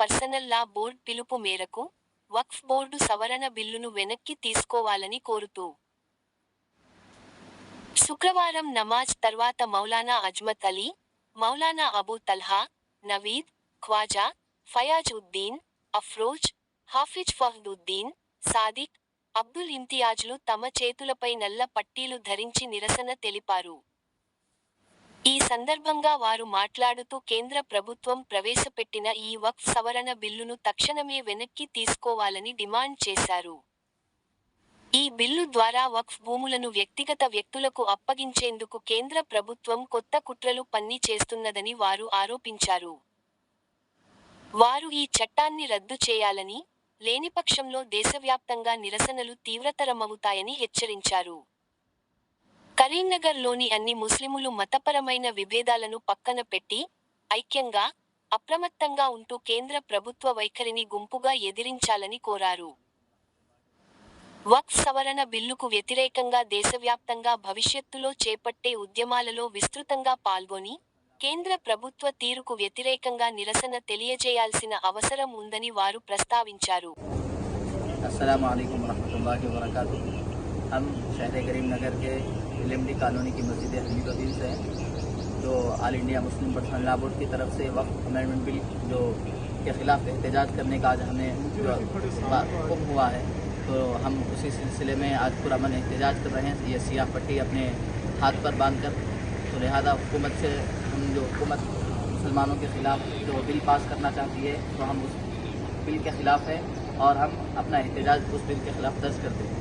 Personal లా board పిలుపు మేరకు వక్ఫ్ board సవరణ బిల్లును వెనక్కి తీసుకోవాలని కోరుతూ. శుక్రవారం నమాజ్ తర్వాత మౌలానా అజ్మత్ అలీ మౌలానా అబూ తల్హా నవీద్ ఖ్వాజా ఫయాజ్ ఉద్దీన్ అఫ్రోజ్ హాఫిజ్ ఫహదుద్దీన్ సాదిక్ అబ్దుల్ ఇంతియాజ్లు తమ చేతులపై నల్ల పట్టీలు ధరించి నిరసన తెలిపారు. ఈ సందర్భంగా వారు మాట్లాడుతూ కేంద్ర ప్రభుత్వం ప్రవేశపెట్టిన ఈ వక్ఫ్ సవరణ బిల్లును తక్షణమే వెనక్కి తీసుకోవాలని డిమాండ్ చేశారు. ఈ బిల్లు ద్వారా వక్ఫ్ భూములను వ్యక్తిగత వ్యక్తులకు అప్పగించేందుకు కేంద్ర ప్రభుత్వం కొత్త కుట్రలు పన్ని చేస్తున్నదని వారు ఆరోపించారు. వారు ఈ చట్టాన్ని రద్దు చేయాలని లేనిపక్షంలో దేశవ్యాప్తంగా నిరసనలు తీవ్రతరమవుతాయని హెచ్చరించారు. కరీంనగర్లోని అన్ని ముస్లిములు మతపరమైన విభేదాలను పక్కన పెట్టి ఐక్యంగా అప్రమత్తంగా ఉంటూ కేంద్ర ప్రభుత్వ వైఖరిని గుంపుగా ఎదిరించాలని కోరారు. వక్ఫ్ సవరణ బిల్లుకు వ్యతిరేకంగా దేశవ్యాప్తంగా భవిష్యత్తులో చేపట్టే ఉద్యమాలలో విస్తృతంగా పాల్గొని కేంద్ర ప్రభుత్వ తీరుకు వ్యతిరేకంగా నిరసన తెలియజేయాల్సిన అవసరం ఉందని వారు ప్రస్తావించారు. हम शहर करीम नगर के एलएमडी कॉलोनी की मस्जिद हमीदुद्दीन से हैं, जो All India Muslim Personal Board की तरफ़ से वक्त अमेंडमेंट बिल जो के खिलाफ एहतजाज करने का आज हमें हुक्म हुआ है तो हम उसी सिलसिले में आज पूरा मन एहतजाज कर रहे हैं। ये सियाह पट्टी अपने हाथ पर बाँध कर तो लिहाजा हुकूमत से हम जो हुकूमत मुसलमानों के ख़िलाफ़ जो बिल पास करना चाहती है तो हम उस बिल के ख़िलाफ़ है और हम अपना एहतजाज उस बिल के ख़िलाफ़ दर्ज करते हैं